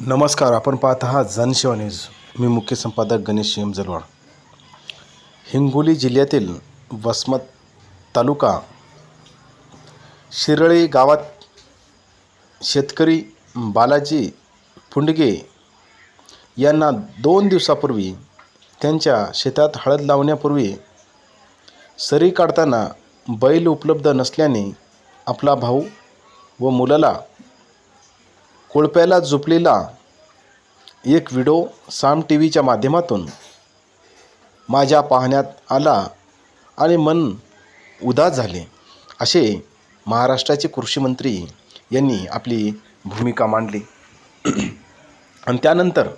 नमस्कार आपण पाहत आहात जनसेवा न्यूज. मी मुख्य संपादक गणेश एम जलवाड. हिंगोली जिल्ह्यातील वसमत तालुका शिरळी गावात शेतकरी बालाजी फुंडगे यांना दोन दिवसापूर्वी त्यांच्या शेतात हळद लावण्यापूर्वी सरी काढताना बैल उपलब्ध नसल्याने आपला भाऊ व मुलाला कोळप्याला झोपलेला एक व्हिडिओ साम टी व्हीच्या माध्यमातून माझ्या पाहण्यात आला आणि मन उदास झाले. असे महाराष्ट्राचे कृषीमंत्री यांनी आपली भूमिका मांडली. आणि त्यानंतर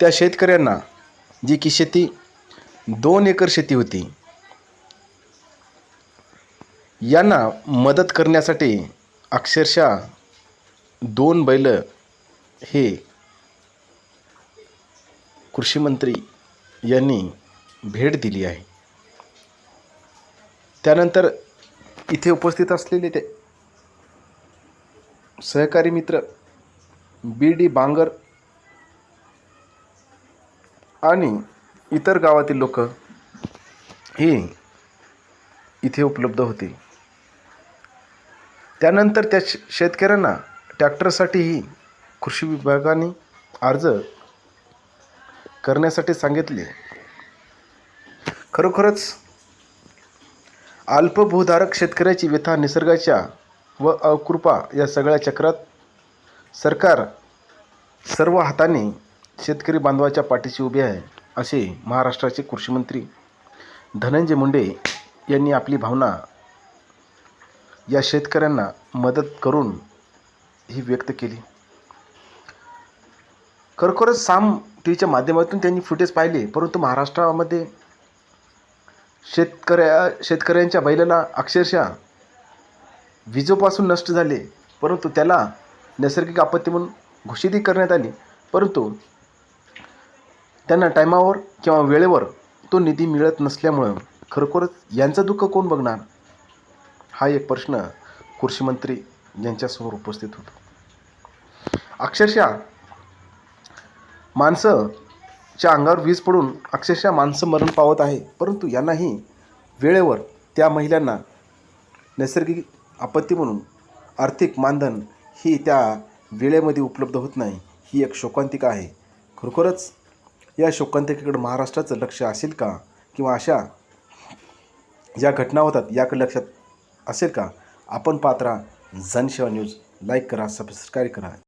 त्या शेतकऱ्यांना जी की शेती दोन एकर शेती होती यांना मदत करण्यासाठी अक्षरशः दोन बैल हे कृषीमंत्री यांनी भेट दिली आहे. त्यानंतर इथे उपस्थित असलेले ते सहकारी मित्र बी डी बांगर आणि इतर गावातील लोक हे इथे उपलब्ध होते. त्यानंतर त्या शेतकऱ्यांना ट्रॅक्टरसाठीही कृषी विभागाने अर्ज करण्यासाठी सांगितले. खरोखरच अल्पभूधारक शेतकऱ्याची व्यथा निसर्गाच्या व अकृपा या सगळ्या चक्रात सरकार सर्व हाताने शेतकरी बांधवाच्या पाठीशी उभे आहे असे महाराष्ट्राचे कृषीमंत्री धनंजय मुंडे यांनी आपली भावना या शेतकऱ्यांना मदत करून ही व्यक्त केली. खरोखरच साम टी व्हीच्या माध्यमातून त्यांनी फुटेज पाहिले परंतु महाराष्ट्रामध्ये शेतकऱ्या शेतकऱ्यांच्या बैलाला अक्षरशः विजोपासून नष्ट झाले परंतु त्याला नैसर्गिक आपत्ती म्हणून घोषितही करण्यात आली. परंतु त्यांना टायमावर किंवा वेळेवर तो निधी मिळत नसल्यामुळं खरोखरच यांचं दुःख कोण बघणार? हा एक प्रश्न कृषीमंत्री यांच्यासमोर उपस्थित होतो. अक्षरशः माणसंच्या अंगावर वीज पडून अक्षरशः माणसं मरण पावत आहे. परंतु यांनाही वेळेवर त्या महिलांना नैसर्गिक आपत्ती म्हणून आर्थिक मानधन ही त्या वेळेमध्ये उपलब्ध होत नाही ही एक शोकांतिका आहे. खरोखरच या शोकांतिकेकडे महाराष्ट्राचं लक्ष असेल का? किंवा अशा ज्या घटना होतात याकडे लक्षात असेल का? आपण पात्रा जनसेवा न्यूज. लाईक करा सबस्क्राईब करा.